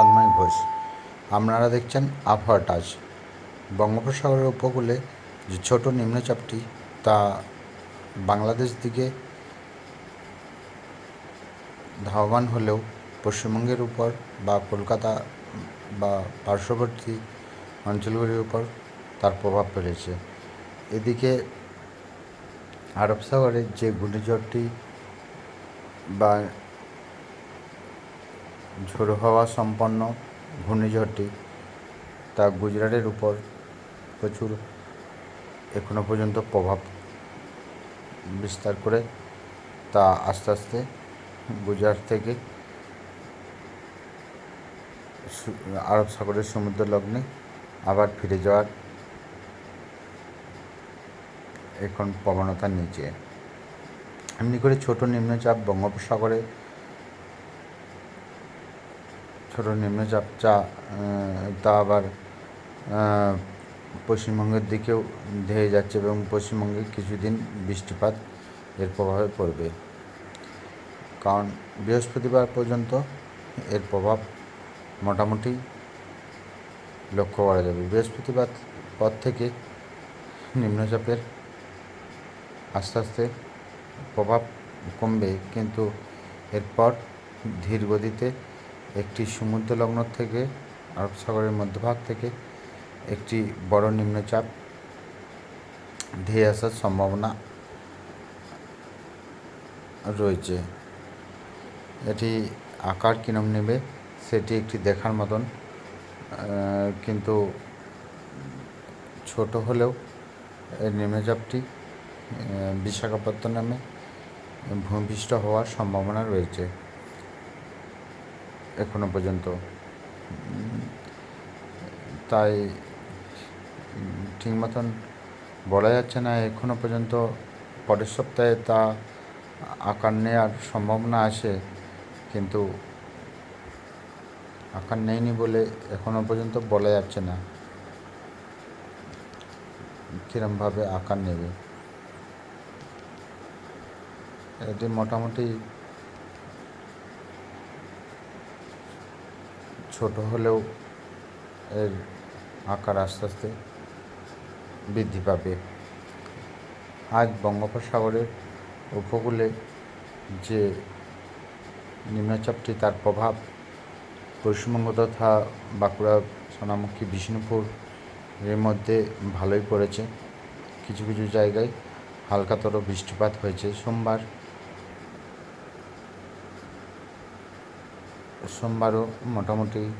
তন্ময় ঘোষ। আপনারা দেখছেন আবহাওয়া টাচ। বঙ্গোপসাগরের উপকূলে যে ছোট নিম্নচাপটি, তা বাংলাদেশ দিকে ধাবমান হলেও পশ্চিমবঙ্গের উপর বা কলকাতা বা পার্শ্ববর্তী অঞ্চলগুলির উপর তার প্রভাব ফেলেছে। এদিকে আরব সাগরের যে ঘূর্ণিঝড়টি বা ঝোড়ো হাওয়া সম্পন্ন ঘূর্ণিঝড়টি তা গুজরাটের উপর প্রচুর এখনও পর্যন্ত প্রভাব বিস্তার করে তা আস্তে আস্তে গুজরাট থেকে আরব সাগরের সমুদ্র লগ্নে আবার ফিরে যাওয়ার এখন প্রবণতা নিচে। এমনি করে ছোট নিম্নচাপ বঙ্গোপসাগরে ছোট নিম্নচাপ চা তা আবার পশ্চিমবঙ্গের দিকেও ধেয়ে যাচ্ছে এবং পশ্চিমবঙ্গে কিছুদিন বৃষ্টিপাত এর প্রভাবে পড়বে। কারণ বৃহস্পতিবার পর্যন্ত এর প্রভাব মোটামুটি লক্ষ্য করা যাবে। বৃহস্পতিবার পর থেকে নিম্নচাপের আস্তে আস্তে প্রভাব কমবে, কিন্তু এরপর ধীর গতিতে একটি সমুদ্র লগ্ন থেকে আরব সাগরের মধ্যভাগ থেকে একটি বড় নিম্নচাপ ধেয়ে আসার সম্ভাবনা রয়েছে। এটি আকার কিরম নেবে সেটি একটি দেখার মতন কিন্তু ছোট হলেও এই নিম্নচাপটি বিশাখাপত্তনমে ভূমিষ্ঠ হওয়ার সম্ভাবনা রয়েছে। এখনও পর্যন্ত। তাই ঠিক মতন বলা যাচ্ছে না এখনও পর্যন্ত পরের সপ্তাহে তা আকার নেওয়ার সম্ভাবনা আছে, কিন্তু আকার নেয়নি বলে এখনও পর্যন্ত বলা যাচ্ছে না কীরমভাবে আকার নেবে। এটি মোটামুটি ছোট হলেও এর আকার আস্তে আস্তে বৃদ্ধি পাবে। আজ বঙ্গোপসাগরের উপকূলে যে নিম্নচাপটি তার প্রভাব, পশ্চিমবঙ্গ তথা বাঁকুড়া, সোনামুখী, বিষ্ণুপুর এর মধ্যে ভালোই পড়েছে। কিছু কিছু জায়গায় হালকাতর বৃষ্টিপাত হয়েছে। সোমবার সোমবারও মোটামুটি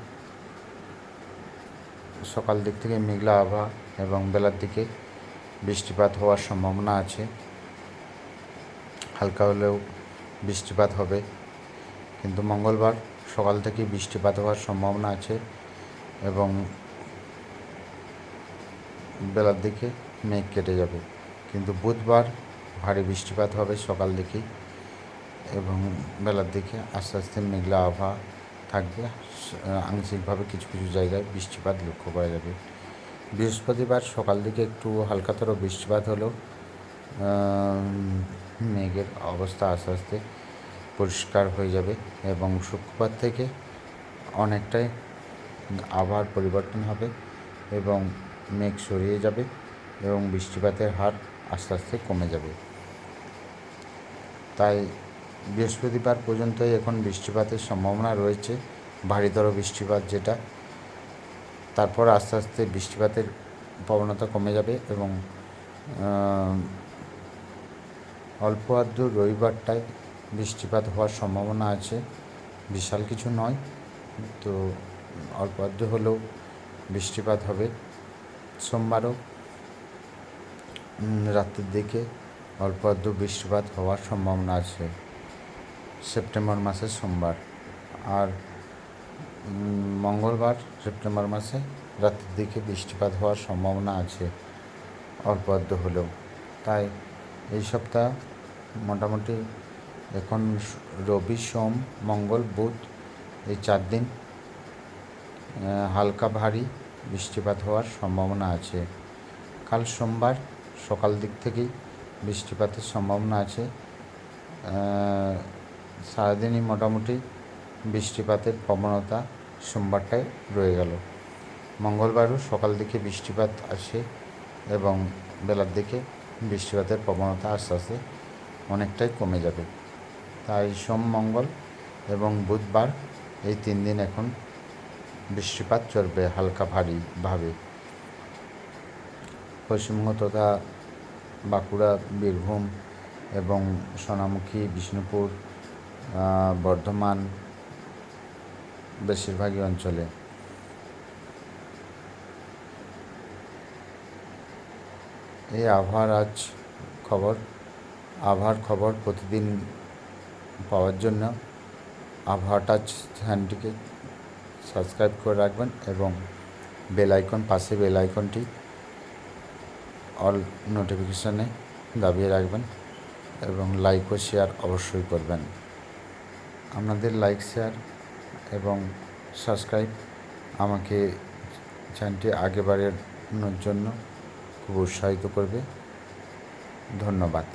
সকাল দিক থেকে মেঘলা আবহাওয়া এবং বেলার দিকে বৃষ্টিপাত হওয়ার সম্ভাবনা আছে। হালকা হলেও বৃষ্টিপাত হবে। কিন্তু মঙ্গলবার সকাল থেকে বৃষ্টিপাত হওয়ার সম্ভাবনা আছে এবং বেলার দিকে মেঘ কেটে যাবে। কিন্তু বুধবার ভারী বৃষ্টিপাত হবে সকাল দিকেই। এবং বেলার দিকে আস্তে আস্তে মেঘলা আবহাওয়া থাকবে। আংশিকভাবে কিছু কিছু জায়গায় বৃষ্টিপাত লক্ষ্য করা যাবে। বৃহস্পতিবার সকাল দিকে একটু হালকাতর বৃষ্টিপাত হলেও মেঘের অবস্থা আস্তে আস্তে পরিষ্কার হয়ে যাবে এবং শুক্রবার থেকে অনেকটাই আবহাওয়ার পরিবর্তন হবে এবং মেঘ সরিয়ে যাবে এবং বৃষ্টিপাতের হার আস্তে আস্তে কমে যাবে। তাই বৃহস্পতিবার পর্যন্তই এখন বৃষ্টিপাতের সম্ভাবনা রয়েছে, ভারীতর বৃষ্টিপাত যেটা। তারপর আস্তে আস্তে বৃষ্টিপাতের প্রবণতা কমে যাবে এবং অল্প আধটু রবিবারটায় বৃষ্টিপাত হওয়ার সম্ভাবনা আছে। বিশাল কিছু নয়, তো অল্প আধটু হলেও বৃষ্টিপাত হবে। সোমবারও রাতের দিকে অল্প আধটু বৃষ্টিপাত হওয়ার সম্ভাবনা আছে। সেপ্টেম্বর মাসের সোমবার। আর মঙ্গলবার সেপ্টেম্বর মাসে রাতের দিকে বৃষ্টিপাত হওয়ার সম্ভাবনা আছে, অল্প হলেও। তাই এই সপ্তাহ মোটামুটি এখন রবি, সোম, মঙ্গল, বুধ এই চার দিন হালকা ভারী বৃষ্টিপাত হওয়ার সম্ভাবনা আছে। কাল সোমবার সকাল দিক থেকেই বৃষ্টিপাতের সম্ভাবনা আছে সারাদিনই মোটামুটি বৃষ্টিপাতের প্রবণতা সোমবারটায় রয়ে গেল। মঙ্গলবারও সকাল দিকে বৃষ্টিপাত আসে এবং বেলার দিকে বৃষ্টিপাতের প্রবণতা আস্তে আস্তে অনেকটাই কমে যাবে। তাই সোম, মঙ্গল এবং বুধবার এই তিন দিন এখন বৃষ্টিপাত চলবে হালকা ভারীভাবে পশ্চিমবঙ্গ তথা বাঁকুড়া, বীরভূম এবং সোনামুখী, বিষ্ণুপুর বর্ধমান বেশিরভাগই অঞ্চলে। এই আবহাওয়ার আজ খবর, আবহাওয়ার খবর প্রতিদিন পাওয়ার জন্য আবহাওয়া টাচ চ্যানেলটিকে সাবস্ক্রাইব করে রাখবেন এবং বেল আইকন, পাশে বেল আইকনটি অল নোটিফিকেশানে দাবিয়ে রাখবেন এবং লাইক ও শেয়ার অবশ্যই করবেন। আপনাদের লাইক শেয়ার এবং সাবস্ক্রাইব আমাকে চ্যানেলটি আগে বাড়ানোর জন্য খুব উৎসাহিত করবে। ধন্যবাদ।